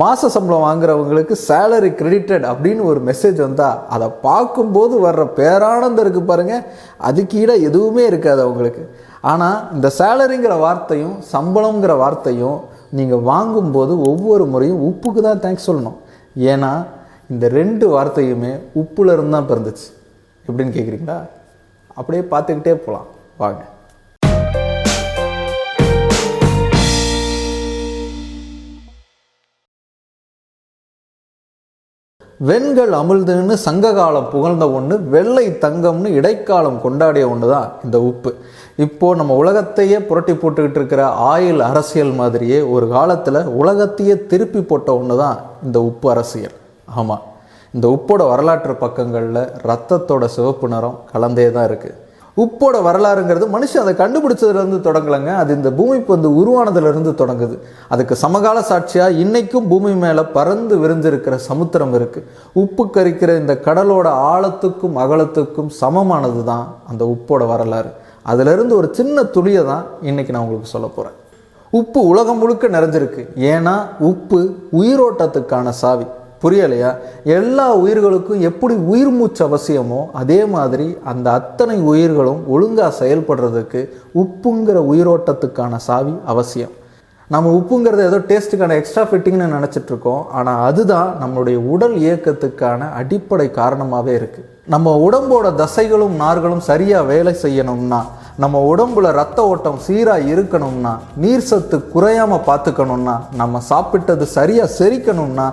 மாத சம்பளம் வாங்குறவங்களுக்கு சேலரி கிரெடிட்டட் அப்படின்னு ஒரு மெசேஜ் வந்தால் அதை பார்க்கும்போது வர்ற பேரானந்தம் இருக்குது பாருங்கள் அதுக்கு எதுவுமே இருக்காது அவங்களுக்கு. ஆனால் இந்த சேலரிங்கிற வார்த்தையும் சம்பளங்கிற வார்த்தையும் நீங்கள் வாங்கும்போது ஒவ்வொரு முறையும் உப்புக்கு தான் தேங்க்ஸ் சொல்லணும். ஏன்னா இந்த ரெண்டு வார்த்தையுமே உப்புல இருந்து தான் பிறந்துச்சு. எப்படின்னு கேட்குறீங்களா அப்படியே பார்த்துக்கிட்டே போகலாம் வாங்க. வெண்கள் அமிழ்துன்னு சங்ககாலம் புகழ்ந்த ஒன்று வெள்ளை தங்கம்னு இடைக்காலம் கொண்டாடிய ஒன்று தான் இந்த உப்பு. இப்போது நம்ம உலகத்தையே புரட்டி போட்டுக்கிட்டு இருக்கிற ஆயில் அரசியல் மாதிரியே ஒரு காலத்தில் உலகத்தையே திருப்பி போட்ட ஒன்று தான் இந்த உப்பு அரசியல். ஆமாம் இந்த உப்போட வரலாற்று பக்கங்களில் ரத்தத்தோட சிவப்பு நிறம் கலந்தே தான் இருக்குது உப்போட வரலாறுங்கிறது மனுஷன் அதை கண்டுபிடிச்சதுலேருந்து தொடங்கலைங்க. அது இந்த பூமி வந்து உருவானதுலேருந்து தொடங்குது. அதுக்கு சமகால சாட்சியாக இன்றைக்கும் பூமி மேலே பறந்து விரிஞ்சிருக்கிற சமுத்திரம் இருக்குது உப்பு கரிக்கிற இந்த கடலோட ஆழத்துக்கும் அகலத்துக்கும் சமமானது தான் அந்த உப்போட வரலாறு. அதிலிருந்து ஒரு சின்ன துளியை தான் இன்றைக்கி நான் உங்களுக்கு சொல்ல போகிறேன் உப்பு உலகம் முழுக்க நிறைஞ்சிருக்கு. ஏன்னா உப்பு உயிரோட்டத்துக்கான சாவி. புரியலையா? எல்லா உயிர்களுக்கும் எப்படி உயிர் மூச்சு அவசியமோ அதே மாதிரி அந்த அத்தனை உயிர்களும் ஒழுங்காக செயல்படுறதுக்கு உப்புங்கிற உயிரோட்டத்துக்கான சாவி அவசியம். நம்ம உப்புங்கிறது ஏதோ டேஸ்ட்டுக்கான எக்ஸ்ட்ரா ஃபிட்டிங்னு நினச்சிட்டு இருக்கோம் ஆனால் அதுதான் நம்மளுடைய உடல் இயக்கத்துக்கான அடிப்படை காரணமாகவே இருக்குது நம்ம உடம்போட தசைகளும் நார்களும் சரியாக வேலை செய்யணும்னா நம்ம உடம்புல ரத்த ஓட்டம் சீராக இருக்கணும்னா நீர் சத்து குறையாமல் பார்த்துக்கணும்னா நம்ம சாப்பிட்டது சரியாக செரிக்கணும்னா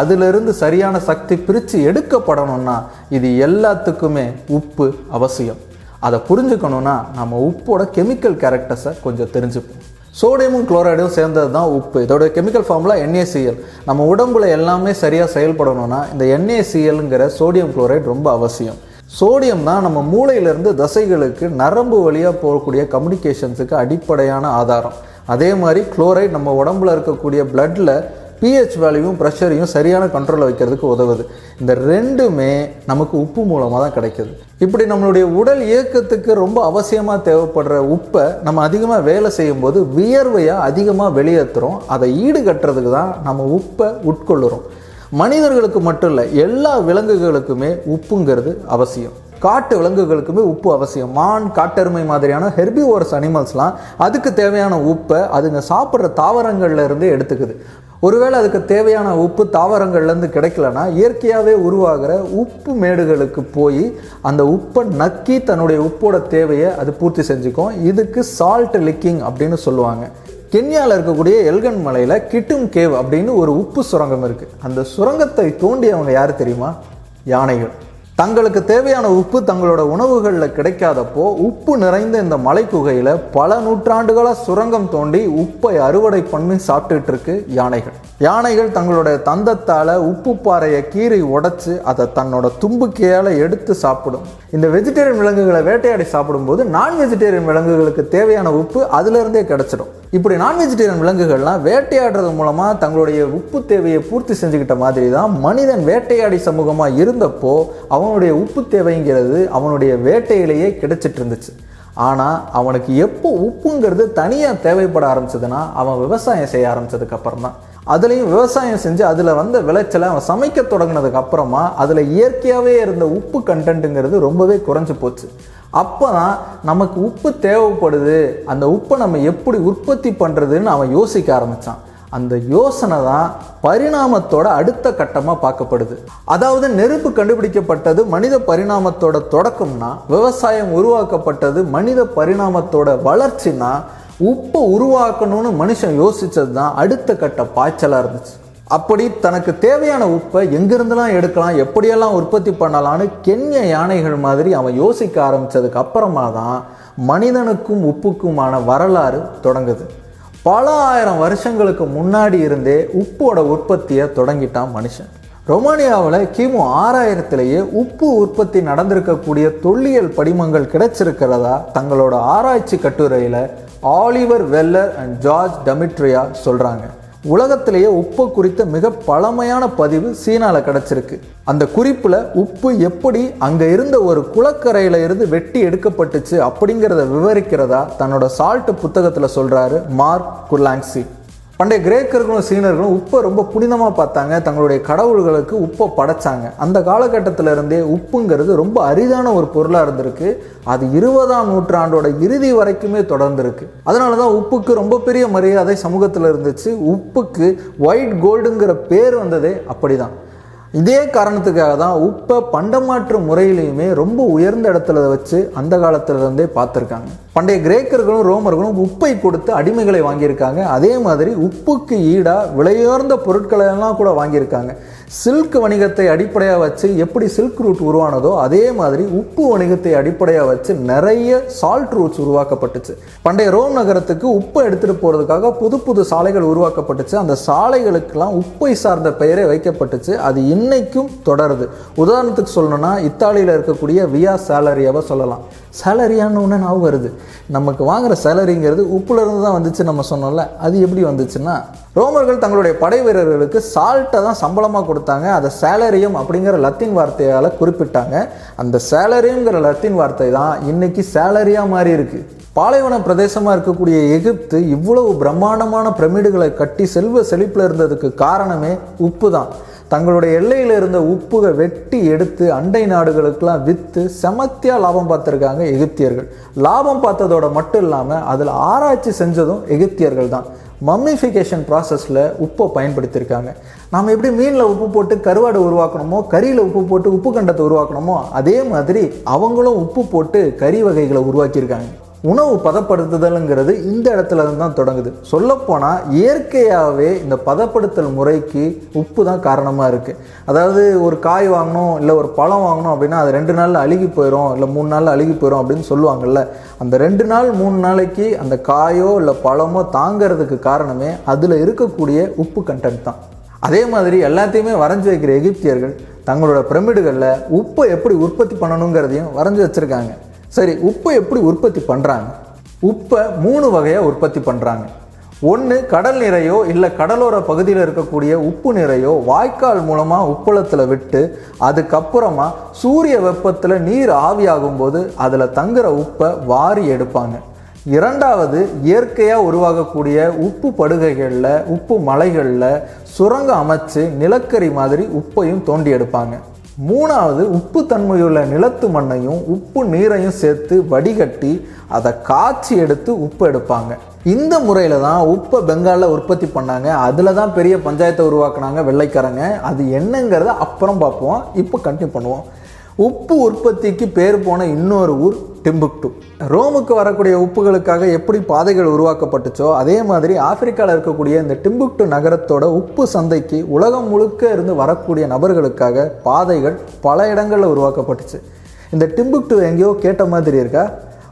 அதிலிருந்து சரியான சக்தி பிரித்து எடுக்கப்படணும்னா இது எல்லாத்துக்குமே உப்பு அவசியம். அதை புரிஞ்சுக்கணும்னா நம்ம உப்போட கெமிக்கல் கேரக்டர்ஸை கொஞ்சம் தெரிஞ்சுப்போம். சோடியமும் குளோரைடும் சேர்ந்தது தான் உப்பு. இதோட கெமிக்கல் ஃபார்முலா என்ஏசிஎல் நம்ம உடம்புல எல்லாமே சரியாக செயல்படணும்னா இந்த என்ஏசிஎல்ங்கிற சோடியம் குளோரைடு ரொம்ப அவசியம். சோடியம் தான் நம்ம மூளையிலேருந்து தசைகளுக்கு நரம்பு வழியாக போகக்கூடிய கம்யூனிகேஷன்ஸுக்கு அடிப்படையான ஆதாரம். அதே மாதிரி குளோரைட் நம்ம உடம்புல இருக்கக்கூடிய பிளட்டில் பிஹெச் வேல்யூவும் ப்ரெஷரையும் சரியான கண்ட்ரோலில் வைக்கிறதுக்கு உதவுது. இந்த ரெண்டுமே நமக்கு உப்பு மூலமாக தான் கிடைக்கிது. இப்படி நம்மளுடைய உடல் இயக்கத்துக்கு ரொம்ப அவசியமாக தேவைப்படுற உப்பை நம்ம அதிகமாக வேலை செய்யும்போது வியர்வையாக அதிகமாக வெளியேற்றுறோம் அதை ஈடுகட்டுறதுக்கு தான் நம்ம உப்பை உட்கொள்ளுறோம். மனிதர்களுக்கு மட்டும் இல்லை எல்லா விலங்குகளுக்குமே உப்புங்கிறது அவசியம். காட்டு விலங்குகளுக்குமே உப்பு அவசியம். மான் காட்டெருமை மாதிரியான ஹெர்பிவோரஸ் அனிமல்ஸ்லாம் அதுக்கு தேவையான உப்பை அதுங்க சாப்பிட்ற தாவரங்கள்லேருந்தே எடுத்துக்குது. ஒருவேளை அதுக்கு தேவையான உப்பு தாவரங்கள்லேருந்து கிடைக்கலனா இயற்கையாகவே உருவாகிற உப்பு மேடுகளுக்கு போய் அந்த உப்பை நக்கி தன்னுடைய உப்போட தேவையை அது பூர்த்தி செஞ்சுக்கும். இதுக்கு சால்ட் லிக்கிங் அப்படின்னு சொல்லுவாங்க. கென்யாவில் இருக்கக்கூடிய எல்கன் மலையில் கிட்டும் கேவ் அப்படின்னு ஒரு உப்பு சுரங்கம் இருக்குது அந்த சுரங்கத்தை தோண்டியவங்க யார் தெரியுமா? யானைகள். தங்களுக்கு தேவையான உப்பு தங்களோட உணவுகளில் கிடைக்காதப்போ உப்பு நிறைந்த இந்த மலைக்குகையில் பல நூற்றாண்டுகளாக சுரங்கம் தோண்டி உப்பை அறுவடை பண்ணி சாப்பிட்டுட்டு இருக்கு யானைகள். யானைகள் தங்களோட தந்தத்தால் உப்பு பாறையை கீறி உடைச்சு அதை தன்னோட தும்புக்கையால் எடுத்து சாப்பிடும். இந்த வெஜிடேரியன் விலங்குகளை வேட்டையாடி சாப்பிடும்போது நான் வெஜிடேரியன் விலங்குகளுக்கு தேவையான உப்பு அதிலிருந்தே கிடச்சிடும். இப்படி நான் வெஜிடேரியன் விலங்குகள்லாம் வேட்டையாடுறது மூலமாக தங்களுடைய உப்பு தேவையை பூர்த்தி செஞ்சுக்கிட்ட மாதிரி தான் மனிதன் வேட்டையாடி சமூகமாக இருந்தப்போ அவங்க அவனுடைய உப்பு தேவைங்கிறது அவனுடைய வேட்டையிலேயே கிடைச்சிட்டு இருந்துச்சு ஆனால் அவனுக்கு எப்போ உப்புங்கிறது தனியாக தேவைப்பட ஆரம்பிச்சதுன்னா அவன் விவசாயம் செய்ய ஆரம்பிச்சதுக்கப்புறம் தான் அதுலேயும் விவசாயம் செஞ்சு அதில் வந்த விளைச்சலை அவன் சமைக்க தொடங்கினதுக்கு அப்புறமா அதில் இயற்கையாகவே இருந்த உப்பு கண்டென்ட்டுங்கிறது ரொம்பவே குறைஞ்சி போச்சு. அப்போ தான் நமக்கு உப்பு தேவைப்படுது. அந்த உப்பை நம்ம எப்படி உற்பத்தி பண்ணுறதுன்னு அவன் யோசிக்க ஆரம்பித்தான் அந்த யோசனை தான் பரிணாமத்தோட அடுத்த கட்டமாக பார்க்கப்படுது. அதாவது நெருப்பு கண்டுபிடிக்கப்பட்டது மனித பரிணாமத்தோட தொடக்கம்னா விவசாயம் உருவாக்கப்பட்டது மனித பரிணாமத்தோட வளர்ச்சினா உப்பை உருவாக்கணும்னு மனுஷன் யோசித்தது தான் அடுத்த கட்ட பாய்ச்சலாக இருந்துச்சு. அப்படி தனக்கு தேவையான உப்பை எங்கிருந்துலாம் எடுக்கலாம் எப்படியெல்லாம் உற்பத்தி பண்ணலான்னு கென்ய யானைகள் மாதிரி அவன் யோசிக்க ஆரம்பித்ததுக்கு அப்புறமா தான் மனிதனுக்கும் உப்புக்குமான வரலாறு தொடங்குது. பல ஆயிரம் வருஷங்களுக்கு முன்னாடி இருந்தே உப்போட உற்பத்தியை தொடங்கிட்டான் மனுஷன். ரொமானியாவில் கிமு ஆறாயிரத்திலேயே உப்பு உற்பத்தி நடந்திருக்கக்கூடிய தொல்லியல் படிமங்கள் கிடைச்சிருக்கிறதா தங்களோட ஆராய்ச்சி கட்டுரையில் Oliver Weller and George Demetria சொல்கிறாங்க உலகத்திலேயே உப்பு குறித்த மிக பழமையான பதிவு சீனாவில் கிடச்சிருக்கு. அந்த குறிப்பில் உப்பு எப்படி அங்கே இருந்த ஒரு குளக்கரையில் இருந்து வெட்டி எடுக்கப்பட்டுச்சு அப்படிங்கிறத விவரிக்கிறதா தன்னோட சால்ட் புத்தகத்தில் சொல்கிறாரு மார்க் குர்லாங்ஸி. பண்டைய கிரேக்கர்களும் சீனர்களும் உப்பை ரொம்ப புனிதமாக பார்த்தாங்க. தங்களுடைய கடவுள்களுக்கு உப்பை படைச்சாங்க. அந்த காலகட்டத்தில் இருந்தே உப்புங்கிறது ரொம்ப அரிதான ஒரு பொருளாக இருந்திருக்கு. அது இருபதாம் நூற்றாண்டோட இறுதி வரைக்குமே தொடர்ந்துருக்கு. அதனால தான் உப்புக்கு ரொம்ப பெரிய மரியாதை சமூகத்தில் இருந்துச்சு உப்புக்கு ஒயிட் கோல்டுங்கிற பேர் வந்ததே அப்படிதான். இதே காரணத்துக்காக தான் உப்பை பண்டமாற்று முறையிலையுமே ரொம்ப உயர்ந்த இடத்துல வச்சு அந்த காலத்திலிருந்தே பார்த்துருக்காங்க. பண்டைய கிரேக்கர்களும் ரோமர்களும் உப்பை கொடுத்து அடிமைகளை வாங்கியிருக்காங்க. அதே மாதிரி உப்புக்கு ஈடாக விலையுயர்ந்த பொருட்களை எல்லாம் கூட வாங்கியிருக்காங்க. சில்க் வணிகத்தை அடிப்படையாக வச்சு எப்படி சில்க் ரூட் உருவானதோ அதே மாதிரி உப்பு வணிகத்தை அடிப்படையாக வச்சு நிறைய சால்ட் ரூட்ஸ் உருவாக்கப்பட்டுச்சு. பண்டைய ரோம் நகரத்துக்கு உப்பை எடுத்துகிட்டு போகிறதுக்காக புது புது சாலைகள் உருவாக்கப்பட்டுச்சு. அந்த சாலைகளுக்கெல்லாம் உப்பை சார்ந்த பெயரே வைக்கப்பட்டுச்சு. அது இன்னைக்கும் தொடருது. உதாரணத்துக்கு சொல்லணும்னா இத்தாலியில் இருக்கக்கூடிய வியா சேலரியாவை சொல்லலாம். சேலரியான்னு ஒன்று ஞாபகம் வருது. நமக்கு வாங்குற சேலரிங்கிறது உப்புலேருந்து தான் வந்துச்சு நம்ம சொன்னோம்ல. அது எப்படி வந்துச்சுன்னா ரோமர்கள் தங்களுடைய படை வீரர்களுக்கு சால்ட்டை தான் சம்பளமாக கொடுத்தாங்க. அதை சேலரியும் அப்படிங்கிற லத்தீன் வார்த்தையால் குறிப்பிட்டாங்க. அந்த சேலரியுங்கிற லத்தீன் வார்த்தை தான் இன்றைக்கி சேலரியாக மாறி இருக்குது பாலைவன பிரதேசமாக இருக்கக்கூடிய எகிப்து இவ்வளவு பிரம்மாண்டமான பிரமிடுகளை கட்டி செல்வ செழிப்பில் இருந்ததுக்கு காரணமே உப்பு தான். தங்களுடைய எல்லையில் இருந்த உப்புகை வெட்டி எடுத்து அண்டை நாடுகளுக்கெல்லாம் விற்று செமத்தியாக லாபம் பார்த்துருக்காங்க எகிப்தியர்கள். லாபம் பார்த்ததோட மட்டும் இல்லாமல் அதில் ஆராய்ச்சி செஞ்சதும் எகிப்தியர்கள் தான். மம்மிஃபிகேஷன் ப்ராசஸில் உப்பை பயன்படுத்தியிருக்காங்க. நாம் எப்படி மீனில் உப்பு போட்டு கருவாடை உருவாக்கணுமோ கறியில் உப்பு போட்டு உப்பு கண்டத்தை உருவாக்கணுமோ அதே மாதிரி அவங்களும் உப்பு போட்டு கறி வகைகளை உருவாக்கியிருக்காங்க. உணவு பதப்படுத்துதலுங்கிறது இந்த இடத்துல இருந்து தான் தொடங்குது. சொல்லப்போனால் இயற்கையாகவே இந்த பதப்படுத்தல் முறைக்கு உப்பு தான் காரணமாக இருக்குது அதாவது ஒரு காய் வாங்கணும் இல்லை ஒரு பழம் வாங்கணும் அப்படின்னா அது ரெண்டு நாளில் அழுகி போயிடும் இல்லை மூணு நாளில் அழுகி போயிடும் அப்படின்னு சொல்லுவாங்கல்ல. அந்த ரெண்டு நாள் மூணு நாளைக்கு அந்த காயோ இல்லை பழமோ தாங்கிறதுக்கு காரணமே அதில் இருக்கக்கூடிய உப்பு கண்டென்ட் தான். அதே மாதிரி எல்லாத்தையுமே வரைஞ்சி வைக்கிற எகிப்தியர்கள் தங்களோட பிரமிடுகளில் உப்பை எப்படி உற்பத்தி பண்ணணுங்கிறதையும் வரைஞ்சி வச்சுருக்காங்க. சரி உப்பை எப்படி உற்பத்தி பண்ணுறாங்க உப்பை மூணு வகையாக உற்பத்தி பண்ணுறாங்க ஒன்று கடல் நிறையோ இல்லை கடலோர பகுதியில் இருக்கக்கூடிய உப்பு நிறையோ வாய்க்கால் மூலமாக உப்பளத்தில் விட்டு அதுக்கப்புறமா சூரிய வெப்பத்தில் நீர் ஆவியாகும் போது அதில் தங்குற உப்பை வாரி எடுப்பாங்க. இரண்டாவது இயற்கையாக உருவாகக்கூடிய உப்பு படுகைகளில் உப்பு மலைகளில் சுரங்கம் அமைச்சு நிலக்கரி மாதிரி உப்பையும் தோண்டி எடுப்பாங்க. மூணாவது உப்பு தன்மையுள்ள நிலத்து மண்ணையும் உப்பு நீரையும் சேர்த்து வடிகட்டி அதை காய்ச்சி எடுத்து உப்பு எடுப்பாங்க. இந்த முறையில் தான் உப்பை பெங்காலில் உற்பத்தி பண்ணாங்க. அதில் தான் பெரிய பஞ்சாயத்தை உருவாக்குனாங்க வெள்ளைக்காரங்க. அது என்னங்கிறத அப்புறம் பார்ப்போம். இப்போ கண்டினியூ பண்ணுவோம். உப்பு உற்பத்திக்கு பேர் போன இன்னொரு ஊர் டிம்புக்டு ரோமுக்கு வரக்கூடிய உப்புகளுக்காக எப்படி பாதைகள் உருவாக்கப்பட்டுச்சோ அதே மாதிரி ஆப்பிரிக்காவில் இருக்கக்கூடிய இந்த டிம்புக்டு நகரத்தோட உப்பு சந்தைக்கு உலகம் முழுக்க இருந்து வரக்கூடிய நபர்களுக்காக பாதைகள் பல இடங்களில் உருவாக்கப்பட்டுச்சு. இந்த டிம்புக்டு எங்கேயோ கேட்ட மாதிரி இருக்கா?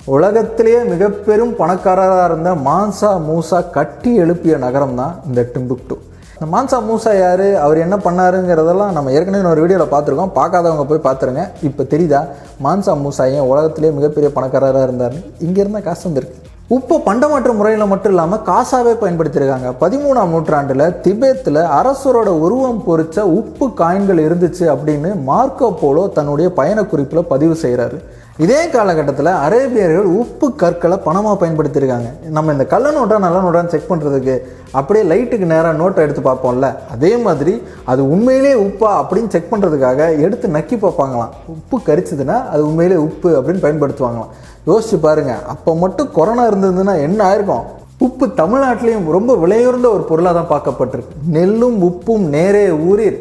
உலகத்திலேயே மிக பெரும் பணக்காரராக இருந்த மான்சா மூசா கட்டி எழுப்பிய நகரம் தான் இந்த டிம்புக்டு இந்த மான்சா மூசா யார்? அவர் என்ன பண்ணாருங்கிறதெல்லாம் நம்ம ஏற்கனவே ஒரு வீடியோவில் பார்த்துருக்கோம். பார்க்காதவங்க போய் பார்த்துருங்க. இப்போ தெரியுதா? மான்சா மூசா ஏன் உலகத்திலே மிகப்பெரிய பணக்காரராக இருந்தார் இங்கே இருந்தால் காசு வந்திருக்கு. உப்பு பண்டமாற்று முறையில் மட்டும் இல்லாமல் காசாவே பயன்படுத்தியிருக்காங்க. பதிமூணாம் நூற்றாண்டில் திபேத்தில் அரசரோட உருவம் பொறித்த உப்பு காயின்கள் இருந்துச்சு அப்படின்னு மார்க்கோ போலோ தன்னுடைய பயணக்குறிப்பில் பதிவு செய்கிறாரு இதே காலகட்டத்தில் அரேபியர்கள் உப்பு கற்களை பணமாக பயன்படுத்தியிருக்காங்க. நம்ம இந்த கள்ள நோட்டா நல்ல நோட்டான்னு செக் பண்ணுறதுக்கு அப்படியே லைட்டுக்கு நேராக நோட்டை எடுத்து பார்ப்போம்ல. அதே மாதிரி அது உண்மையிலேயே உப்பா அப்படின்னு செக் பண்ணுறதுக்காக எடுத்து நக்கி பார்ப்பாங்களாம். உப்பு கரிச்சதுன்னா அது உண்மையிலே உப்பு அப்படின்னு பயன்படுத்துவாங்களாம். யோசிச்சு பாருங்கள் அப்போ மட்டும் கொரோனா இருந்ததுன்னா என்ன ஆயிருக்கும்? உப்பு தமிழ்நாட்டிலையும் ரொம்ப விலையுறந்த ஒரு பொருளாக தான் பார்க்கப்பட்டிருக்கு. நெல்லும் உப்பும் நேரே ஊரில்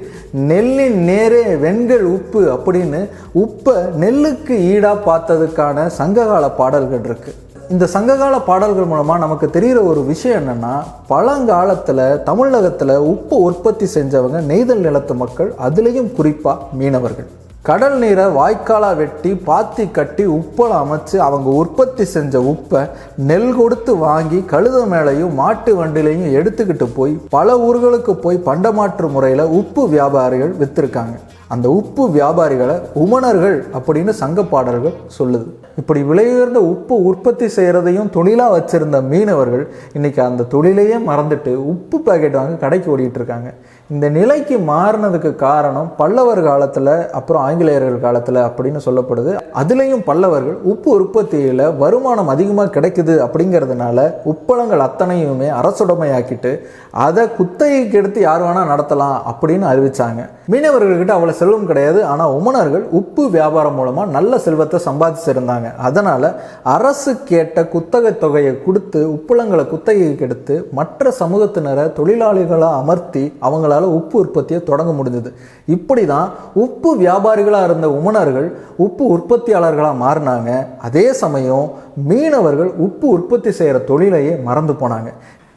நெல்லின் நேரே வெண்கள் உப்பு அப்படின்னு உப்பை நெல்லுக்கு ஈடாக பார்த்ததுக்கான சங்ககால பாடல்கள் இருக்குது இந்த சங்ககால பாடல்கள் மூலமாக நமக்கு தெரிகிற ஒரு விஷயம் என்னென்னா பழங்காலத்தில் தமிழகத்தில் உப்பு உற்பத்தி செஞ்சவங்க நெய்தல் நிலத்து மக்கள் அதுலேயும் குறிப்பாக மீனவர்கள். கடல் நீரை வாய்க்காலாக வெட்டி பாத்தி கட்டி உப்பெல்லாம் அமைச்சு அவங்க உற்பத்தி செஞ்ச உப்பை நெல் கொடுத்து வாங்கி கழுத மேலையும் மாட்டு வண்டிலையும் எடுத்துக்கிட்டு போய் பல ஊர்களுக்கு போய் பண்டமாற்று முறையில் உப்பு வியாபாரிகள் விற்றுருக்காங்க அந்த உப்பு வியாபாரிகளை உமணர்கள் அப்படின்னு சங்க பாடல்கள் சொல்லுது. இப்படி விலையுயர்ந்த உப்பு உற்பத்தி செய்கிறதையும் தொழிலாக வச்சுருந்த மீனவர்கள் இன்றைக்கி அந்த தொழிலையே மறந்துட்டு உப்பு பாக்கெட் வாங்க கடைக்கு ஓடிட்டு இருக்காங்க. இந்த நிலைக்கு மாறினதுக்கு காரணம் பல்லவர் காலத்தில் அப்புறம் ஆங்கிலேயர்கள் காலத்தில் அப்படின்னு சொல்லப்படுது. அதுலேயும் பல்லவர்கள் உப்பு உற்பத்தியில் வருமானம் அதிகமாக கிடைக்குது அப்படிங்கிறதுனால உப்பளங்கள் அத்தனையுமே அரசுடைமையாக்கிட்டு அதை குத்தகைக்கு எடுத்து யார் வேணால் நடத்தலாம் அப்படின்னு அறிவித்தாங்க மீனவர்கள்கிட்ட அவ்வளோ செல்வம் கிடையாது. ஆனால் உமனர்கள் உப்பு வியாபாரம் மூலமாக நல்ல செல்வத்தை சம்பாதிச்சிருந்தாங்க. அதனால் அரசு கேட்ட குத்தகை தொகையை கொடுத்து உப்புளங்களை குத்தகைக்கு எடுத்து மற்ற சமூகத்தினரை தொழிலாளிகளாக அமர்த்தி அவங்களால உப்பு உற்பத்தியை தொடங்க முடிஞ்சது. இப்படி தான் உப்பு வியாபாரிகளாக இருந்த உமனர்கள் உப்பு உற்பத்தியாளர்களாக மாறினாங்க. அதே சமயம் மீனவர்கள் உப்பு உற்பத்தி செய்கிற தொழிலையே மறந்து போனாங்க.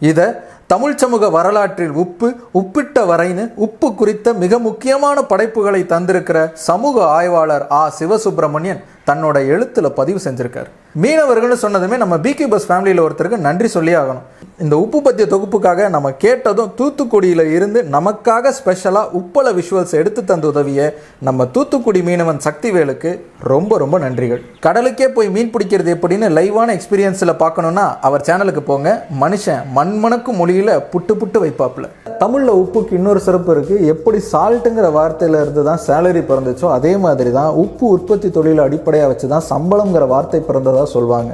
இதை தமிழ் சமூக வரலாற்றில் உப்பு உப்பிட்ட வரைன்னு உப்பு குறித்த மிக முக்கியமான படைப்புகளை தந்திருக்கிற சமூக ஆய்வாளர் ஆ. சிவசுப்பிரமணியன் தன்னோட எழுத்துல பதிவு செஞ்சிருக்காரு. மீனவர்கள்னு சொன்னதுமே நம்ம பிகி பஸ் ஃபேமிலியில் ஒருத்தருக்கு நன்றி சொல்லி ஆகணும். இந்த உப்பு பத்திய தொகுப்புக்காக நம்ம கேட்டதும் தூத்துக்குடியில் இருந்து நமக்காக ஸ்பெஷலாக உப்பள விஷுவல்ஸ் எடுத்து தந்த உதவிய நம்ம தூத்துக்குடி மீனவன் சக்திவேலுக்கு ரொம்ப ரொம்ப நன்றிகள். கடலுக்கே போய் மீன் பிடிக்கிறது எப்படின்னு லைவான எக்ஸ்பீரியன்ஸில் பார்க்கணுன்னா அவர் சேனலுக்கு போங்க. மனுஷன் மண்மணக்கும் மொழியில் புட்டு புட்டு வைப்பாப்ல தமிழில் உப்புக்கு இன்னொரு சிறப்பு இருக்குது எப்படி சால்ட்டுங்கிற வார்த்தையில இருந்து தான் சேலரி பிறந்துச்சோ அதே மாதிரி தான் உப்பு உற்பத்தி தொழில் அடிப்படை அடிப்படையாக வச்சு தான் சம்பளம்ங்கிற வார்த்தை பிறந்ததாக சொல்லுவாங்க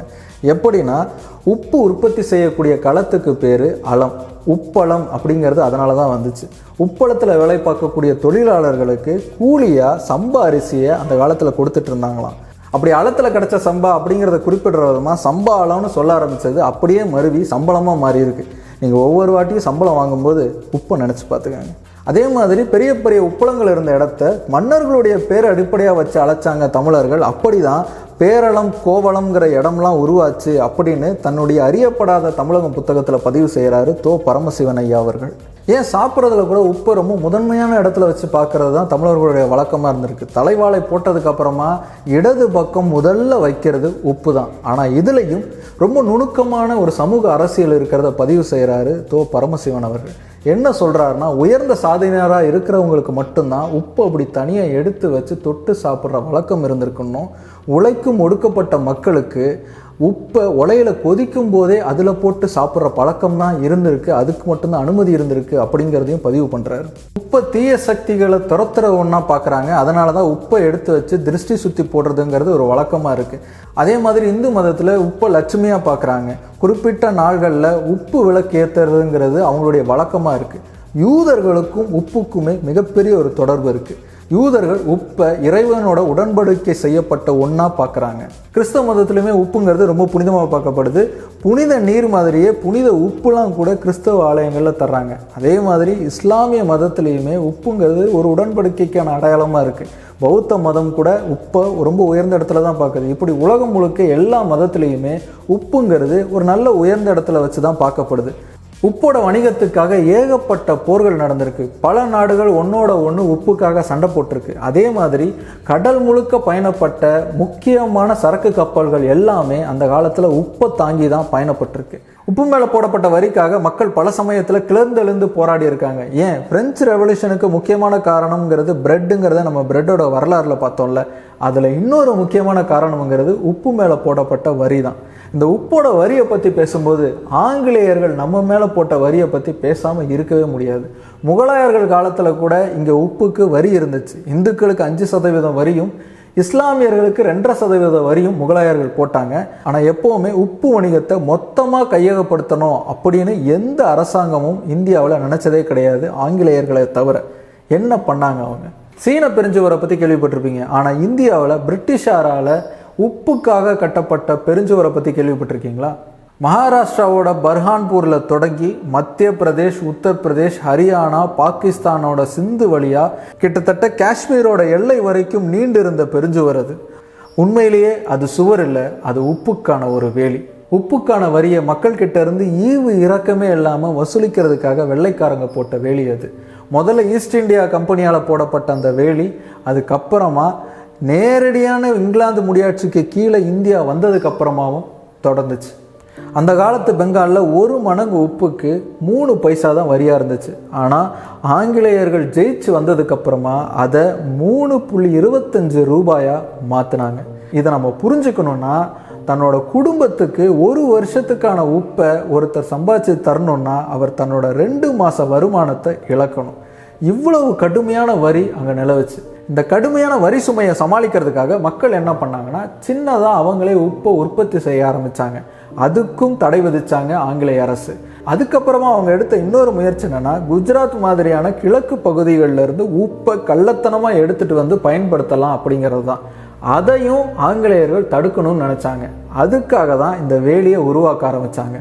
எப்படின்னா உப்பு உற்பத்தி செய்யக்கூடிய களத்துக்கு பேர் அலம். உப்பளம் அப்படிங்கிறது அதனால தான் வந்துச்சு. உப்பளத்தில் வேலை பார்க்கக்கூடிய தொழிலாளர்களுக்கு கூலியாக சம்பா அரிசியை அந்த காலத்தில் கொடுத்துட்டு இருந்தாங்களாம். அப்படி அளத்தில் கிடைச்ச சம்பா அப்படிங்கிறத குறிப்பிடுற விதமாக சம்பா அளம்னு சொல்ல ஆரம்பித்தது அப்படியே மருவி சம்பளமாக மாறி இருக்கு நீங்கள் ஒவ்வொரு வாட்டியும் சம்பளம் வாங்கும்போது உப்பை நினச்சி பார்த்துக்கங்க. அதே மாதிரி பெரிய பெரிய உப்பளங்கள் இருந்த இடத்த மன்னர்களுடைய பேர் அடிப்படையாக வச்சு அழைச்சாங்க தமிழர்கள். அப்படி தான் பேரளம் கோவளம்ங்கிற இடம்லாம் உருவாச்சு அப்படின்னு தன்னுடைய அறியப்படாத தமிழகம் புத்தகத்தில் பதிவு செய்கிறாரு தோ பரமசிவன் ஐயா அவர்கள். ஏன் சாப்பிட்றதுல கூட உப்பை ரொம்ப முதன்மையான இடத்துல வச்சு பார்க்கறது தான் தமிழர்களுடைய வழக்கமாக இருந்திருக்கு. தலைவாழை போட்டதுக்கப்புறமா இடது பக்கம் முதல்ல வைக்கிறது உப்பு தான். ஆனால் இதுலேயும் ரொம்ப நுணுக்கமான ஒரு சமூக அரசியல் இருக்கிறத பதிவு செய்கிறாரு தோ பரமசிவன் அவர்கள். என்ன சொல்கிறாருன்னா உயர்ந்த சாதனையராக இருக்கிறவங்களுக்கு மட்டும்தான் உப்பு அப்படி தனியாக எடுத்து வச்சு தொட்டு சாப்பிட்ற வழக்கம் இருந்திருக்கணும் உழைக்கும் ஒடுக்கப்பட்ட மக்களுக்கு உப்பை உலையில கொதிக்கும் போதே அதில் போட்டு சாப்பிட்ற பழக்கம் தான் இருந்திருக்கு. அதுக்கு மட்டும்தான் அனுமதி இருந்திருக்கு அப்படிங்கிறதையும் பதிவு பண்ணுறாரு உப்பை தீய சக்திகளை துரத்துற ஒன்றா பார்க்குறாங்க அதனால தான் உப்பை எடுத்து வச்சு திருஷ்டி சுற்றி போடுறதுங்கிறது ஒரு வழக்கமாக இருக்குது அதே மாதிரி இந்து மதத்தில் உப்பை லட்சுமியாக பார்க்குறாங்க குறிப்பிட்ட நாள்களில் உப்பு விளக்கு ஏற்றுறதுங்கிறது அவங்களுடைய வழக்கமாக இருக்குது யூதர்களுக்கும் உப்புக்குமே மிகப்பெரிய ஒரு தொடர்பு இருக்குது யூதர்கள் உப்பை இறைவனோட உடன்படிக்கை செய்யப்பட்ட ஒன்றா பார்க்குறாங்க கிறிஸ்தவ மதத்துலையுமே உப்புங்கிறது ரொம்ப புனிதமாக பார்க்கப்படுது. புனித நீர் மாதிரியே புனித உப்புலாம் கூட கிறிஸ்தவ ஆலயங்களில் தர்றாங்க. அதே மாதிரி இஸ்லாமிய மதத்துலேயுமே உப்புங்கிறது ஒரு உடன்படிக்கைக்கான அடையாளமாக இருக்குது பௌத்த மதம் கூட உப்பை ரொம்ப உயர்ந்த இடத்துல தான் பார்க்குது இப்படி உலகம் முழுக்க எல்லா மதத்துலேயுமே உப்புங்கிறது ஒரு நல்ல உயர்ந்த இடத்துல வச்சு தான் பார்க்கப்படுது. உப்போட வணிகத்துக்காக ஏகப்பட்ட போர்கள் நடந்திருக்கு. பல நாடுகள் ஒன்னோட ஒன்று உப்புக்காக சண்டை போட்டிருக்கு. அதே மாதிரி கடல் முழுக்க பயணப்பட்ட முக்கியமான சரக்கு கப்பல்கள் எல்லாமே அந்த காலத்தில் உப்பை தாங்கி தான் பயணப்பட்டிருக்கு. உப்பு மேலே போடப்பட்ட வரிக்காக மக்கள் பல சமயத்தில் கிளர்ந்தெழுந்து போராடி இருக்காங்க. ஏன்? பிரெஞ்சு ரெவல்யூஷனுக்கு முக்கியமான காரணம்ங்கிறது பிரெட்டுங்கிறத நம்ம பிரெட்டோட வரலாறுல பார்த்தோம்ல. அதில் இன்னொரு முக்கியமான காரணம்ங்கிறது உப்பு மேலே போடப்பட்ட வரி தான் இந்த உப்போட வரியை பற்றி பேசும்போது ஆங்கிலேயர்கள் நம்ம மேலே போட்ட வரியை பற்றி பேசாமல் இருக்கவே முடியாது. முகலாயர்கள் காலத்தில் கூட இங்கே உப்புக்கு வரி இருந்துச்சு. இந்துக்களுக்கு அஞ்சு சதவீதம் வரியும் இஸ்லாமியர்களுக்கு ரெண்டரை சதவீத வரியும் முகலாயர்கள் போட்டாங்க. ஆனால் எப்போவுமே உப்பு வணிகத்தை மொத்தமாக கையகப்படுத்தணும் அப்படின்னு எந்த அரசாங்கமும் இந்தியாவில் நினச்சதே கிடையாது ஆங்கிலேயர்களை தவிர. என்ன பண்ணாங்க அவங்க? சீன பெருஞ்சுவரை பற்றி கேள்விப்பட்டிருப்பீங்க. ஆனால் இந்தியாவில் பிரிட்டிஷாரால் உப்புக்காக கட்டப்பட்ட பெருஞ்சுவரை பற்றி கேள்விப்பட்டிருக்கீங்களா? மகாராஷ்டிராவோட பர்ஹான்பூரில் தொடங்கி மத்திய பிரதேஷ் உத்தரப்பிரதேஷ் ஹரியானா பாகிஸ்தானோட சிந்து வழியாக கிட்டத்தட்ட காஷ்மீரோட எல்லை வரைக்கும் நீண்டிருந்த பெருஞ்சுவர் அது. உண்மையிலேயே அது சுவர் இல்லை அது உப்புக்கான ஒரு வேலி. உப்புக்கான வரியை மக்கள்கிட்ட இருந்து ஈவு இறக்கமே இல்லாமல் வசூலிக்கிறதுக்காக வெள்ளைக்காரங்க போட்ட வேலி அது. முதல்ல ஈஸ்ட் இந்தியா கம்பெனியால் போடப்பட்ட அந்த வேலி அதுக்கப்புறமா நேரடியான இங்கிலாந்து முடியாட்சிக்கு கீழே இந்தியா வந்ததுக்கு அப்புறமாவும் தொடர்ந்துச்சு. அந்த காலத்து பெங்காலில் ஒரு மடங்கு உப்புக்கு மூணு பைசா தான் வரியாக இருந்துச்சு. ஆனால் ஆங்கிலேயர்கள் ஜெயிச்சு வந்ததுக்கப்புறமா அதை மூணு புள்ளி இருபத்தஞ்சு ரூபாயாக மாற்றினாங்க இதை நம்ம புரிஞ்சுக்கணுன்னா தன்னோட குடும்பத்துக்கு ஒரு வருஷத்துக்கான உப்பை ஒருத்தர் சம்பாதிச்சு தரணும்னா அவர் தன்னோட ரெண்டு மாத வருமானத்தை இழக்கணும். இவ்வளவு கடுமையான வரி அங்கே நிலவுச்சு. இந்த கடுமையான வரி சுமையை சமாளிக்கிறதுக்காக மக்கள் என்ன பண்ணாங்கன்னா சின்னதாக அவங்களே உப்பை உற்பத்தி செய்ய ஆரம்பித்தாங்க அதுக்கும் தடை விதிச்சாங்க ஆங்கிலேய அரசு. அதுக்கப்புறமா அவங்க எடுத்த இன்னொரு முயற்சி என்னன்னா குஜராத் மாதிரியான கிழக்கு பகுதிகளில் இருந்து உப்பை கள்ளத்தனமாக எடுத்துட்டு வந்து பயன்படுத்தலாம் அப்படிங்கிறது தான். அதையும் ஆங்கிலேயர்கள் தடுக்கணும்னு நினச்சாங்க. அதுக்காக தான் இந்த வேலியை உருவாக்க ஆரம்பித்தாங்க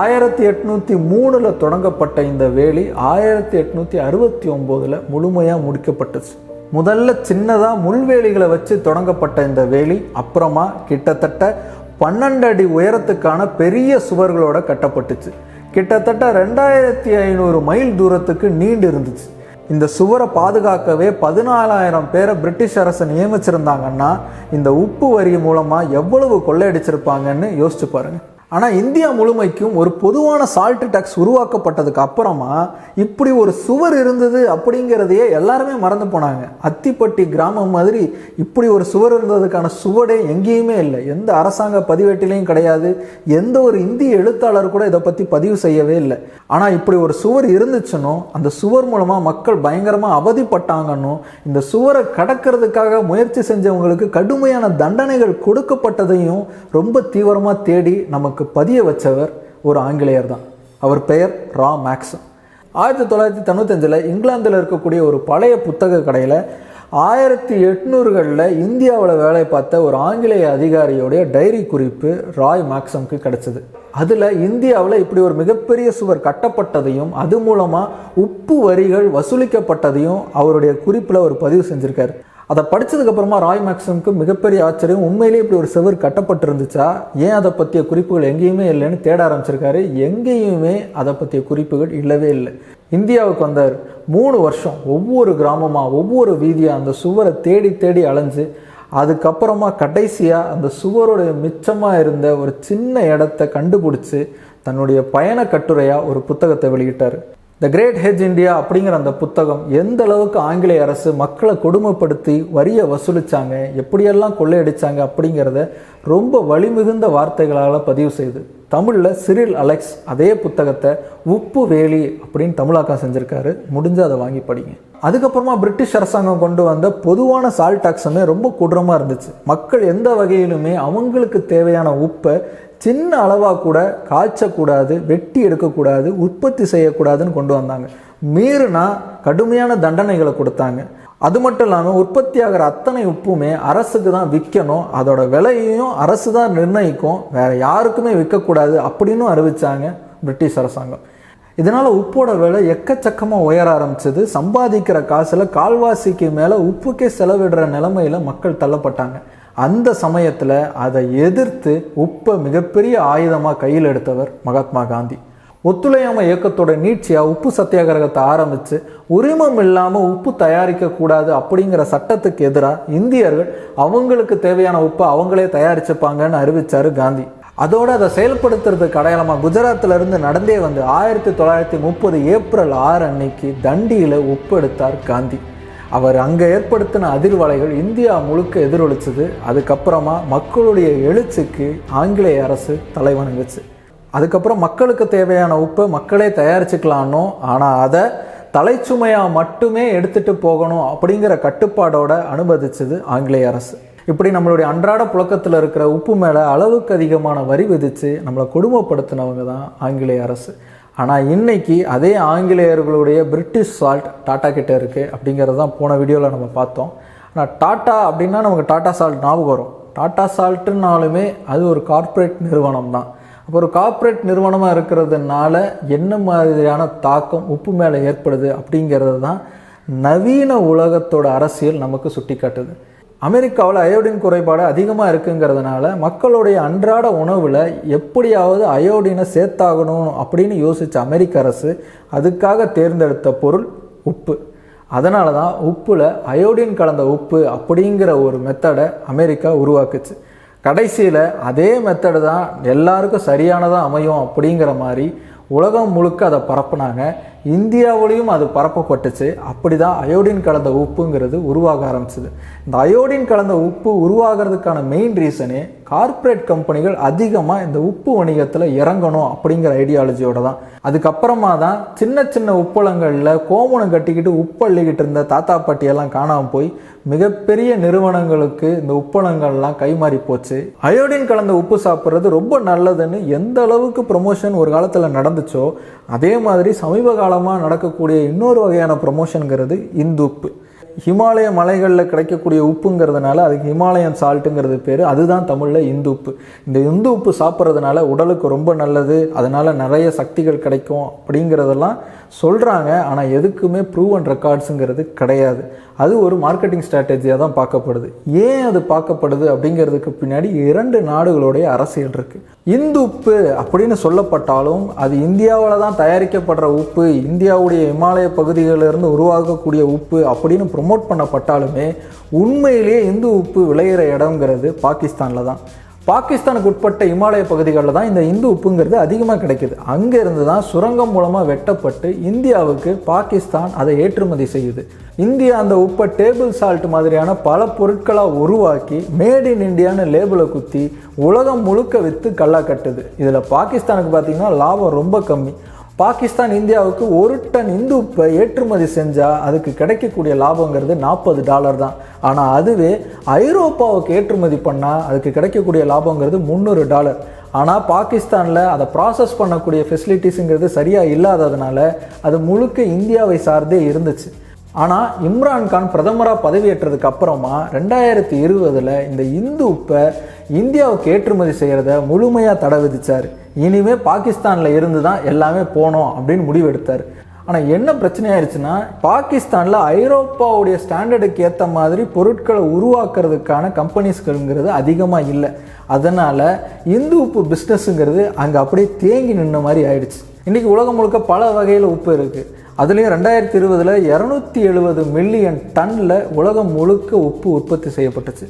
ஆயிரத்தி எட்நூற்றி மூணில் தொடங்கப்பட்ட இந்த வேலி ஆயிரத்தி எட்நூற்றி அறுபத்தி ஒம்போதில் முழுமையாக முடிக்கப்பட்டுச்சு. முதல்ல சின்னதாக முள்வேலிகளை வச்சு தொடங்கப்பட்ட இந்த வேலி அப்புறமா கிட்டத்தட்ட பன்னெண்டு அடி உயரத்துக்கான பெரிய சுவர்களோட கட்டப்பட்டுச்சு. கிட்டத்தட்ட ரெண்டாயிரத்தி ஐநூறு மைல் தூரத்துக்கு நீண்டு இருந்துச்சு. இந்த சுவரை பாதுகாக்கவே பதினாலாயிரம் பேரை பிரிட்டிஷ் அரசு நியமிச்சிருந்தாங்கன்னா இந்த உப்பு வரி மூலமாக எவ்வளவு கொள்ளையடிச்சிருப்பாங்கன்னு யோசிச்சு பாருங்கள் ஆனால் இந்தியா முழுமைக்கும் ஒரு பொதுவான சால்ட் டேக்ஸ் உருவாக்கப்பட்டதுக்கு அப்புறமா இப்படி ஒரு சுவர் இருந்தது அப்படிங்கிறதையே எல்லாருமே மறந்து போனாங்க. அத்திப்பட்டி கிராமம் மாதிரி இப்படி ஒரு சுவர் இருந்ததுக்கான சுவடே எங்கேயுமே இல்லை. எந்த அரசாங்க பதிவேட்டிலையும் கிடையாது. எந்த ஒரு இந்திய எழுத்தாளர் கூட இதை பற்றி பதிவு செய்யவே இல்லை. ஆனால் இப்படி ஒரு சுவர் இருந்துச்சுன்னோ அந்த சுவர் மூலமாக மக்கள் பயங்கரமாக அவதிப்பட்டாங்கன்னும் இந்த சுவரை கடக்கிறதுக்காக முயற்சி செஞ்சவங்களுக்கு கடுமையான தண்டனைகள் கொடுக்கப்பட்டதையும் ரொம்ப தீவிரமாக தேடி நமக்கு பதிய வச்சவர் ஒரு ஆங்கிலேயர் தான். அவர் பெயர் ரா மேக்ஸம் ஆயிரத்தி தொள்ளாயிரத்தி தொண்ணூத்தஞ்சில் இங்கிலாந்தில் இருக்கக்கூடிய ஒரு பழைய புத்தக கடையில் ஆயிரத்தி எட்நூறுகளில் இந்தியாவில் வேலை பார்த்த ஒரு ஆங்கிலேய அதிகாரியோடைய டைரி குறிப்பு ராய் மேக்ஸம்க்கு கிடைச்சது. அதில் இந்தியாவில் இப்படி ஒரு மிகப்பெரிய சுவர் கட்டப்பட்டதையும் அது மூலமாக உப்பு வரிகள் வசூலிக்கப்பட்டதையும் அவருடைய குறிப்பில் ஒரு பதிவு செஞ்சுருக்காரு. அதை படித்ததுக்கப்புறமா ராய் மேக்ஸமுக்கு மிகப்பெரிய ஆச்சரியம் உண்மையிலேயே இப்படி ஒரு செவர் கட்டப்பட்டிருந்துச்சா? ஏன் அதை பற்றிய குறிப்புகள் எங்கேயுமே இல்லைன்னு தேட ஆரம்பிச்சிருக்காரு. எங்கேயுமே அதை பற்றிய குறிப்புகள் இல்லவே இல்லை. இந்தியாவுக்கு வந்தார். மூணு வருஷம் ஒவ்வொரு கிராமமாக ஒவ்வொரு வீதியாக அந்த சுவரை தேடி தேடி அலைஞ்சு அதுக்கப்புறமா கடைசியாக அந்த சுவருடைய மிச்சமாக இருந்த ஒரு சின்ன இடத்த கண்டுபிடிச்சி தன்னுடைய பயண கட்டுரையாக ஒரு புத்தகத்தை வெளியிட்டார். த கிரேட் ஹெஜ் இந்தியா அப்படிங்கிற அந்த புத்தகம் எந்த அளவுக்கு ஆங்கிலேய அரசு மக்களை கொடுமைப்படுத்தி வரியை வசூலித்தாங்க எப்படியெல்லாம் கொள்ளையடித்தாங்க அப்படிங்கிறத ரொம்ப வலிமிகுந்த வார்த்தைகளால் பதிவு செய்து தமிழில் சிறில் அலெக்ஸ் அதே புத்தகத்தை உப்பு வேலி அப்படின்னு தமிழாக்கம் செஞ்சுருக்காரு. முடிஞ்சு அதை வாங்கி படிங்க. அதுக்கப்புறமா பிரிட்டிஷ் அரசாங்கம் கொண்டு வந்த பொதுவான சால்ட் டாக்ஸுமே ரொம்ப கொடூரமாக இருந்துச்சு. மக்கள் எந்த வகையிலுமே அவங்களுக்கு தேவையான உப்பை சின்ன அளவாக கூட காய்ச்சக்கூடாது வெட்டி எடுக்கக்கூடாது உற்பத்தி செய்யக்கூடாதுன்னு கொண்டு வந்தாங்க. மீறினா கடுமையான தண்டனைகளை கொடுத்தாங்க. அது மட்டும் இல்லாமல் உற்பத்தி ஆகிற அத்தனை உப்புமே அரசுக்கு தான் விற்கணும். அதோட விலையையும் அரசு தான் நிர்ணயிக்கும். வேறு யாருக்குமே விற்கக்கூடாது அப்படின்னு அறிவித்தாங்க பிரிட்டிஷ் அரசாங்கம். இதனால் உப்போட விலை எக்கச்சக்கமாக உயர ஆரம்பிச்சது. சம்பாதிக்கிற காசில் கால்வாசிக்கு மேலே உப்புக்கே செலவிடுற நிலமையில் மக்கள் தள்ளப்பட்டாங்க. அந்த சமயத்தில் அதை எதிர்த்து உப்பை மிகப்பெரிய ஆயுதமாக கையில் எடுத்தவர் மகாத்மா காந்தி. ஒத்துழையாமை இயக்கத்தோட நீட்சியாக உப்பு சத்தியாகிரகத்தை ஆரம்பித்து உரிமம் இல்லாமல் உப்பு தயாரிக்கக்கூடாது அப்படிங்கிற சட்டத்துக்கு எதிராக இந்தியர்கள் அவங்களுக்கு தேவையான உப்பை அவங்களே தயாரிச்சுப்பாங்கன்னு அறிவித்தார் காந்தி. அதோடு அதை செயல்படுத்துறதுக்கு அடையாளமாக குஜராத்தில் இருந்து நடந்தே வந்து ஆயிரத்தி தொள்ளாயிரத்தி முப்பது ஏப்ரல் ஆறு அன்னைக்கு தண்டியில் உப்பு எடுத்தார் காந்தி. அவர் அங்கே ஏற்படுத்தின அதிர்வலைகள் இந்தியா முழுக்க எதிரொலிச்சது. அதுக்கப்புறமா மக்களுடைய எழுச்சிக்கு ஆங்கிலேய அரசு தலைவணங்குச்சு அதுக்கப்புறம் மக்களுக்கு தேவையான உப்பை மக்களே தயாரிச்சுக்கலானோ ஆனால் அதை தலைச்சுமையாக மட்டுமே எடுத்துகிட்டு போகணும் அப்படிங்கிற கட்டுப்பாடோட அனுமதிச்சது ஆங்கிலேய அரசு. இப்படி நம்மளுடைய அன்றாட புழக்கத்தில் இருக்கிற உப்பு மேலே அளவுக்கு அதிகமான வரி விதித்து நம்மளை கொடுமைப்படுத்தினவங்க தான் ஆங்கிலேய அரசு. ஆனால் இன்னைக்கு அதே ஆங்கிலேயர்களுடைய பிரிட்டிஷ் சால்ட் டாட்டா கிட்டே இருக்குது அப்படிங்கிறது தான் போன வீடியோவில் நம்ம பார்த்தோம். ஆனால் டாட்டா அப்படின்னா நமக்கு டாட்டா சால்ட் ஞாபகம் வரும். டாட்டா சால்ட்டுனாலுமே அது ஒரு கார்ப்பரேட் நிறுவனம் தான். அப்போ ஒரு கார்ப்பரேட் நிறுவனமாக இருக்கிறதுனால என்ன மாதிரியான தாக்கம் உப்பு மேலே ஏற்படுது அப்படிங்கிறது தான் நவீன உலகத்தோட அரசியல் நமக்கு சுட்டி காட்டுது அமெரிக்காவில் அயோடின் குறைபாடு அதிகமாக இருக்குங்கிறதுனால மக்களுடைய அன்றாட உணவில் எப்படியாவது அயோடினை சேர்த்தாகணும் அப்படின்னு யோசித்த அமெரிக்க அரசு அதுக்காக தேர்ந்தெடுத்த பொருள் உப்பு. அதனால தான் உப்பில் அயோடின் கலந்த உப்பு அப்படிங்கிற ஒரு மெத்தடை அமெரிக்கா உருவாக்குச்சு. கடைசியில் அதே மெத்தடு தான் எல்லாருக்கும் சரியானதாக அமையும் அப்படிங்கிற மாதிரி உலகம் முழுக்க அதை பரப்புனாங்க. இந்தியாவிலையும் அது பரப்பப்பட்டுச்சு. அப்படி தான் அயோடின் கலந்த உப்புங்கிறது உருவாக ஆரம்பிச்சது. இந்த அயோடின் கலந்த உப்பு உருவாகிறதுக்கான மெயின் ரீசனே கார்ப்பரேட் கம்பெனிகள் அதிகமாக இந்த உப்பு வணிகத்தில் இறங்கணும் அப்படிங்கிற ஐடியாலஜியோட தான். அதுக்கப்புறமா தான் சின்ன சின்ன உப்பளங்களில் கோமணம் கட்டிக்கிட்டு உப்பள்ளிக்கிட்டு இருந்த தாத்தா பாட்டியெல்லாம் காணாமல் போய் மிகப்பெரிய நிறுவனங்களுக்கு இந்த உப்பளங்கள்லாம் கைமாறி போச்சு. அயோடின் கலந்த உப்பு சாப்பிட்றது ரொம்ப நல்லதுன்னு எந்த அளவுக்கு ப்ரொமோஷன் ஒரு காலத்தில் நடந்துச்சோ அதே மாதிரி சமீப காலமாக நடக்கக்கூடிய இன்னொரு வகையான ப்ரொமோஷனுங்கிறது இந்து உப்பு ஹிமாலய மலைகளில் கிடைக்கக்கூடிய உப்புங்கிறதுனால அதுக்கு ஹிமாலயன் சால்ட்டுங்கிறது பேர். அதுதான் தமிழில் இந்து உப்பு. இந்த இந்து உப்பு சாப்பிட்றதுனால உடலுக்கு ரொம்ப நல்லது அதனால் நிறைய சக்திகள் கிடைக்கும் அப்படிங்கிறதெல்லாம் சொல்கிறாங்க ஆனால் எதுக்குமே ப்ரூவன் ரெக்கார்ட்ஸுங்கிறது கிடையாது. அது ஒரு மார்க்கெட்டிங் ஸ்ட்ராட்டஜியாக தான் பார்க்கப்படுது. ஏன் அது பார்க்கப்படுது அப்படிங்கிறதுக்கு பின்னாடி இரண்டு நாடுகளுடைய அரசியல் இருக்குது இந்து உப்பு அப்படின்னு சொல்லப்பட்டாலும் அது இந்தியாவில் தான் தயாரிக்கப்படுற உப்பு இந்தியாவுடைய இமாலய பகுதிகளிலிருந்து உருவாகக்கூடிய உப்பு அப்படின்னு ப்ரொமோட் பண்ணப்பட்டாலுமே உண்மையிலேயே இந்து உப்பு விளையிற இடங்கிறது பாகிஸ்தானில் தான். பாகிஸ்தானுக்கு உட்பட்ட இமாலய பகுதிகளில் தான் இந்த இந்து உப்புங்கிறது அதிகமாக கிடைக்குது. அங்கேருந்து தான் சுரங்கம் மூலமாக வெட்டப்பட்டு இந்தியாவுக்கு பாகிஸ்தான் அதை ஏற்றுமதி செய்யுது. இந்தியா அந்த உப்பை டேபிள் சால்ட் மாதிரியான பல பொருட்களாக உருவாக்கி மேட் இன் இண்டியான லேபிளை குத்தி உலகம் முழுக்க விற்று கல்லா கட்டுது. இதில் பாகிஸ்தானுக்கு பார்த்தீங்கன்னா லாபம் ரொம்ப கம்மி. பாகிஸ்தான் இந்தியாவுக்கு ஒரு டன் இந்து உப்பை ஏற்றுமதி செஞ்சால் அதுக்கு கிடைக்கக்கூடிய லாபங்கிறது நாற்பது டாலர் தான். ஆனால் அதுவே ஐரோப்பாவுக்கு ஏற்றுமதி பண்ணால் அதுக்கு கிடைக்கக்கூடிய லாபங்கிறது முந்நூறு டாலர். ஆனால் பாகிஸ்தானில் அதை ப்ராசஸ் பண்ணக்கூடிய ஃபெசிலிட்டிஸுங்கிறது சரியாக இல்லாததுனால அது முழுக்க இந்தியாவை சார்ந்தே இருந்துச்சு. ஆனால் இம்ரான்கான் பிரதமராக பதவியேற்றதுக்கு அப்புறமா ரெண்டாயிரத்தி இருபதில் இந்த இந்து உப்பை இந்தியாவுக்கு ஏற்றுமதி செய்கிறத முழுமையாக தடை விதிச்சார். இனிமே பாகிஸ்தானில் இருந்து தான் எல்லாமே போனோம் அப்படின்னு முடிவெடுத்தார். ஆனால் என்ன பிரச்சனை ஆயிடுச்சுன்னா பாகிஸ்தானில் ஐரோப்பாவுடைய ஸ்டாண்டர்டுக்கு ஏற்ற மாதிரி பொருட்களை உருவாக்குறதுக்கான கம்பெனிஸ்களுங்கிறது அதிகமாக இல்லை. அதனால் இந்து உப்பு பிஸ்னஸுங்கிறது அங்கே அப்படியே தேங்கி நின்ன மாதிரி ஆயிடுச்சு. இன்றைக்கி உலகம் முழுக்க பல வகையில் உப்பு இருக்குது அதுலேயும் ரெண்டாயிரத்தி இருபதில் இரநூத்தி எழுபது மில்லியன் டன்னில் உலகம் முழுக்க உப்பு உற்பத்தி செய்யப்பட்டுச்சு.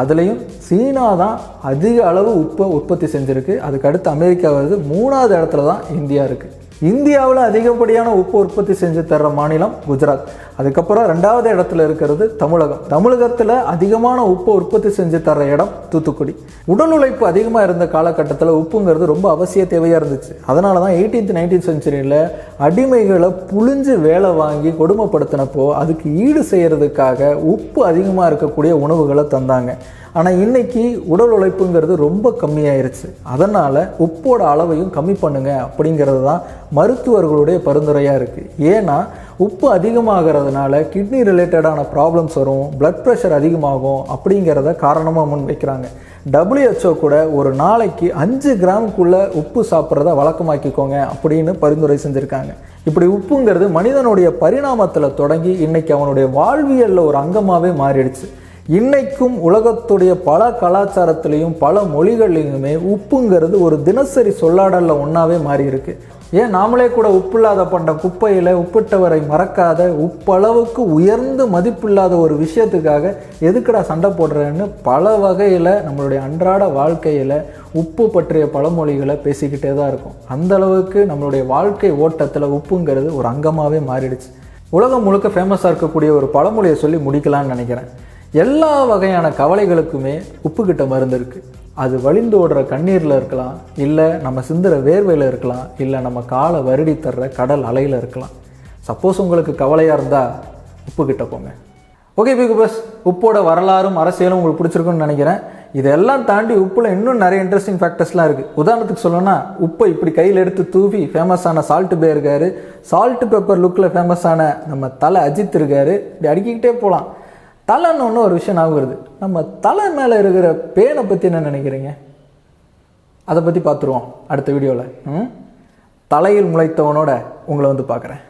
அதுலேயும் சீனா தான் அதிக அளவு உப்பை உற்பத்தி செஞ்சுருக்கு. அதுக்கு அடுத்து அமெரிக்கா வருது. மூணாவது இடத்துல தான் இந்தியா இருக்குது இந்தியாவில் அதிகப்படியான உப்பு உற்பத்தி செஞ்சு தர்ற மாநிலம் குஜராத். அதுக்கப்புறம் ரெண்டாவது இடத்துல இருக்கிறது தமிழகம். தமிழகத்தில் அதிகமான உப்பு உற்பத்தி செஞ்சு தர இடம் தூத்துக்குடி. உடல் உழைப்பு அதிகமாக இருந்த காலகட்டத்தில் உப்புங்கிறது ரொம்ப அவசிய தேவையாக இருந்துச்சு. அதனால தான் எயிட்டீன்த் நைன்டீன் செஞ்சுரியில் அடிமைகளை புழிஞ்சு வேலை வாங்கி கொடுமைப்படுத்தினப்போ அதுக்கு ஈடு செய்கிறதுக்காக உப்பு அதிகமாக இருக்கக்கூடிய உணவுகளை தந்தாங்க. ஆனால் இன்னைக்கு உடல் உழைப்புங்கிறது ரொம்ப கம்மியாயிருச்சு. அதனால் உப்போட அளவையும் கம்மி பண்ணுங்க அப்படிங்கிறது தான் மருத்துவர்களுடைய பரிந்துரையாக இருக்குது ஏன்னா உப்பு அதிகமாகிறதுனால கிட்னி ரிலேட்டடான ப்ராப்ளம்ஸ் வரும் பிளட் ப்ரெஷர் அதிகமாகும் அப்படிங்கிறத காரணமாக முன் வைக்கிறாங்க. டபிள்யூஹெச்ஓ கூட ஒரு நாளைக்கு அஞ்சு கிராமுக்குள்ளே உப்பு சாப்பிட்றத வழக்கமாக்கிக்கோங்க அப்படின்னு பரிந்துரை செஞ்சுருக்காங்க. இப்படி உப்புங்கிறது மனிதனுடைய பரிணாமத்தில் தொடங்கி இன்னைக்கு அவனுடைய வாழ்வியலில் ஒரு அங்கமாகவே மாறிடுச்சு. இன்னைக்கும் உலகத்துடைய பல கலாச்சாரத்திலையும் பல மொழிகள்லையுமே உப்புங்கிறது ஒரு தினசரி சொல்லாடலில் ஒன்றாவே மாறி இருக்குது ஏன் நாமளே கூட உப்பில்லாத பண்ண குப்பையில் உப்பிட்டவரை மறக்காத உப்பளவுக்கு உயர்ந்து மதிப்பில்லாத ஒரு விஷயத்துக்காக எதுக்குடா சண்டை போடுறேன்னு பல வகையில் நம்மளுடைய அன்றாட வாழ்க்கையில் உப்பு பற்றிய பழமொழிகளை பேசிக்கிட்டே தான் இருக்கும். அந்த அளவுக்கு நம்மளுடைய வாழ்க்கை ஓட்டத்தில் உப்புங்கிறது ஒரு அங்கமாகவே மாறிடுச்சு. உலகம் முழுக்க ஃபேமஸாக இருக்கக்கூடிய ஒரு பழமொழியை சொல்லி முடிக்கலாம்னு நினைக்கிறேன். எல்லா வகையான கவலைகளுக்குமே உப்புக்கிட்ட மருந்து இருக்குது அது வழிந்தோடுற கண்ணீரில் இருக்கலாம் இல்லை நம்ம சிந்துற வேர்வையில் இருக்கலாம் இல்லை நம்ம காலை வருடி தர்ற கடல் அலையில் இருக்கலாம். சப்போஸ் உங்களுக்கு கவலையாக இருந்தால் உப்புக்கிட்ட போங்க. ஓகே பிகு பஸ் உப்போட வரலாறும் அரசியலும் உங்களுக்கு பிடிச்சிருக்குன்னு நினைக்கிறேன். இதெல்லாம் தாண்டி உப்பில் இன்னும் நிறைய இன்ட்ரெஸ்டிங் ஃபேக்டர்ஸ்லாம் இருக்குது உதாரணத்துக்கு சொல்லணும்னா உப்பை இப்படி கையில் எடுத்து தூவி ஃபேமஸான சால்ட் பே இருக்காரு. சால்ட் பெப்பர் லுக்கில் ஃபேமஸான நம்ம தலை அஜித் இருக்காரு. இப்படி அடுக்கிக்கிட்டே போகலாம் தலைன்னு ஒன்று ஒரு விஷயம் ஞாபகம் வருது. நம்ம தலை மேலே இருக்கிற பேனை பற்றி என்ன நினைக்கிறீங்க? அதை பற்றி பார்த்துருவோம் அடுத்த வீடியோவில் ம்? தலையில் முளைத்தவனோட உங்களை வந்து பார்க்குறேன்.